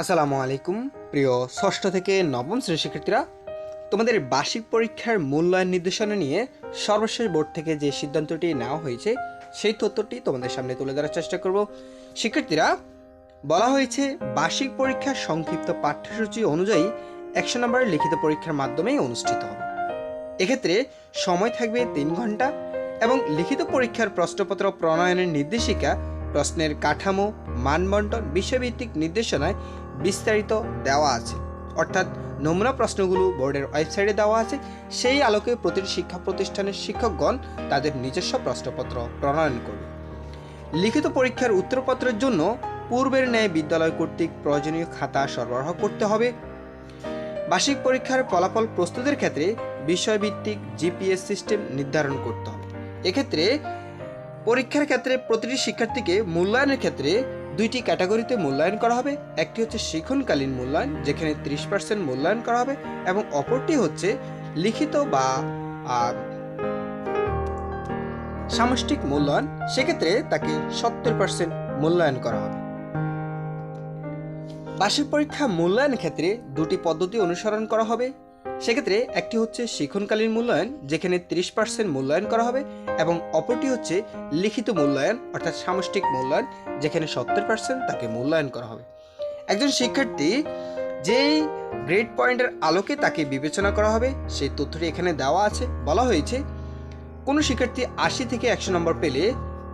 আসসালামু আলাইকুম, প্রিয় ষষ্ঠ থেকে নবম শ্রেণির শিক্ষার্থীরা। তোমাদের বার্ষিক পরীক্ষার মূল্যায়ন নির্দেশনা নিয়ে সর্বশেষ বোর্ড থেকে যে সিদ্ধান্তটি নেওয়া হয়েছে, সেই তথ্যটি তোমাদের সামনে তুলে ধরার চেষ্টা করব। শিক্ষার্থীরা, বলা হয়েছে, বার্ষিক পরীক্ষার সংক্ষিপ্ত পাঠ্যসূচি অনুযায়ী একশো নম্বরের লিখিত পরীক্ষার মাধ্যমেই অনুষ্ঠিত হবে। এক্ষেত্রে সময় থাকবে তিন ঘণ্টা এবং লিখিত পরীক্ষার প্রশ্নপত্র প্রণয়নের নির্দেশিকা, প্রশ্নের কাঠামো, মানবন্টন, বিষয়ভিত্তিক নির্দেশনায় বিস্তারিত দেওয়া আছে। অর্থাৎ নমুনা প্রশ্নগুলো বোর্ডের ওয়েবসাইটে দেওয়া আছে। সেই আলোকে প্রতিটি শিক্ষা প্রতিষ্ঠানের শিক্ষকগণ তাদের নিজস্ব প্রশ্নপত্র প্রণয়ন করবে। লিখিত পরীক্ষার উত্তরপত্রের জন্য পূর্বের ন্যায় বিদ্যালয় কর্তৃক প্রয়োজনীয় খাতা সরবরাহ করতে হবে। বার্ষিক পরীক্ষার ফলাফল প্রস্তুতের ক্ষেত্রে বিষয়ভিত্তিক জিপিএস সিস্টেম নির্ধারণ করতে হবে। এক্ষেত্রে পরীক্ষার ক্ষেত্রে প্রতিটি শিক্ষার্থীকে মূল্যায়নের ক্ষেত্রে দুইটি ক্যাটাগরিতে মূল্যায়ন করা হবে, একটি হচ্ছে শিখনকালীন মূল্যায়ন, যেখানে ত্রিশ পার্সেন্ট মূল্যায়ন করা হবে, এবং অপরটি হচ্ছে লিখিত বা সামষ্টিক মূল্যায়ন। সেক্ষেত্রে তাকে সত্তর পার্সেন্ট মূল্যায়ন করা হবে। বার্ষিক পরীক্ষা মূল্যায়ন ক্ষেত্রে দুটি পদ্ধতি অনুসরণ করা হবে সেক্ষেত্রে একটি হচ্ছে শিক্ষণকালীন মূল্যায়ন, যেখানে ত্রিশ পার্সেন্ট মূল্যায়ন করা হবে, এবং অপরটি হচ্ছে লিখিত মূল্যায়ন, অর্থাৎ সামষ্টিক মূল্যায়ন, যেখানে সত্তর পার্সেন্ট তাকে মূল্যায়ন করা হবে। একজন শিক্ষার্থী যেই গ্রেড পয়েন্টের আলোকে তাকে বিবেচনা করা হবে, সেই তথ্যটি এখানে দেওয়া আছে। বলা হয়েছে, কোনো শিক্ষার্থী আশি থেকে একশো নম্বর পেলে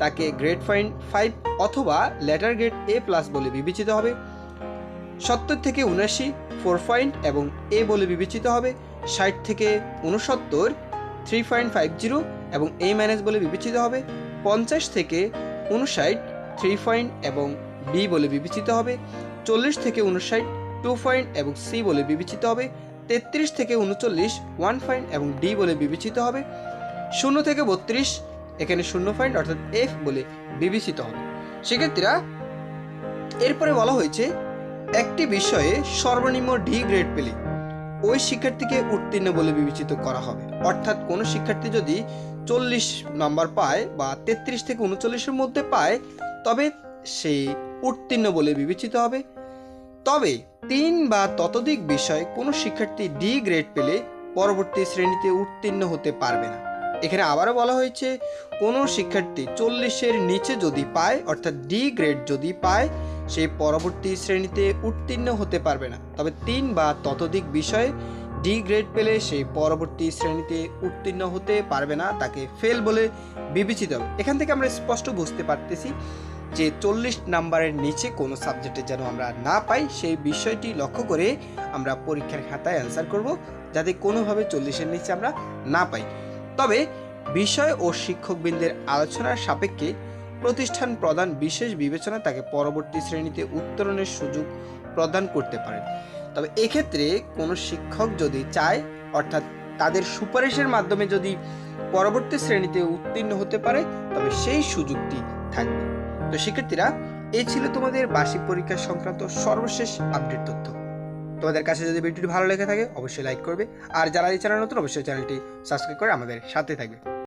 তাকে গ্রেড পয়েন্ট ফাইভ অথবা লেটার গ্রেড এ প্লাস বলে বিবেচিত হবে। সত্তর থেকে উনাশি ফোর পয়েন্ট এবং এ বলে বিবেচিত হবে, ষাট থেকে উনসত্তর থ্রি পয়েন্ট ফাইভ জিরো এবং এ মাইনাস বলে বিবেচিত হবে, পঞ্চাশ থেকে উনষাট থ্রি পয়েন্ট এবং বি বলে বিবেচিত হবে, চল্লিশ থেকে উনষাট টু পয়েন্ট এবং সি বলে বিবেচিত হবে, তেত্রিশ থেকে উনচল্লিশ ওয়ান পয়েন্ট এবং ডি বলে বিবেচিত হবে, শূন্য থেকে বত্রিশ, এখানে শূন্য পয়েন্ট অর্থাৎ এফ বলে বিবেচিত হবে। শিক্ষার্থীরা এরপরে বলা হয়েছে একটি বিষয়ে সর্বনিম্ন ডি গ্রেড পেলে ওই শিক্ষার্থীকে উত্তীর্ণ বলে বিবেচিত করা হবে। অর্থাৎ কোনো শিক্ষার্থী যদি চল্লিশ নাম্বার পায় বা তেত্রিশ থেকে উনচল্লিশের মধ্যে পায়, তবে সে উত্তীর্ণ বলে বিবেচিত হবে। তবে তিন বা ততোধিক বিষয়ে কোনো শিক্ষার্থী ডি গ্রেড পেলে পরবর্তী শ্রেণীতে উত্তীর্ণ হতে পারবে না। এখানে আবারও বলা হয়েছে, কোনো শিক্ষার্থী চল্লিশের নিচে যদি পায়, অর্থাৎ ডি গ্রেড যদি পায়, সে পরবর্তী শ্রেণীতে উত্তীর্ণ হতে পারবে না। তবে তিন বা ততোধিক বিষয়ে ডি গ্রেড পেলে সে পরবর্তী শ্রেণীতে উত্তীর্ণ হতে পারবে না, তাকে ফেল বলে বিবেচিত হবে। এখান থেকে আমরা স্পষ্ট বুঝতে পারতেছি যে চল্লিশ নাম্বারের নিচে কোনো সাবজেক্টে যেন আমরা না পাই, সেই বিষয়টি লক্ষ্য করে আমরা পরীক্ষার খাতায় অ্যান্সার করব, যাতে কোনোভাবে চল্লিশের নিচে আমরা না পাই। তবে বিষয় ও শিক্ষকবৃন্দের আলোচনার সাপেক্ষে প্রতিষ্ঠান প্রদান বিশেষ বিবেচনা তাকে পরবর্তী শ্রেণীতে উত্তরণের সুযোগ প্রদান করতে পারে তবে এক্ষেত্রে কোনো শিক্ষক যদি চায়, অর্থাৎ তাদের সুপারিশের মাধ্যমে যদি পরবর্তী শ্রেণীতে উত্তীর্ণ হতে পারে, তবে সেই সুযোগটি থাকবে। তো শিক্ষার্থীরা এই ছিল তোমাদের বার্ষিক পরীক্ষা সংক্রান্ত সর্বশেষ আপডেট তথ্য। তোমাদের কাছে যদি ভিডিওটি ভালো লেগে থাকে, অবশ্যই লাইক করবে। আর যারা এই চ্যানেল নতুন, অবশ্যই চ্যানেলটি সাবস্ক্রাইব করে আমাদের সাথে থাকবে।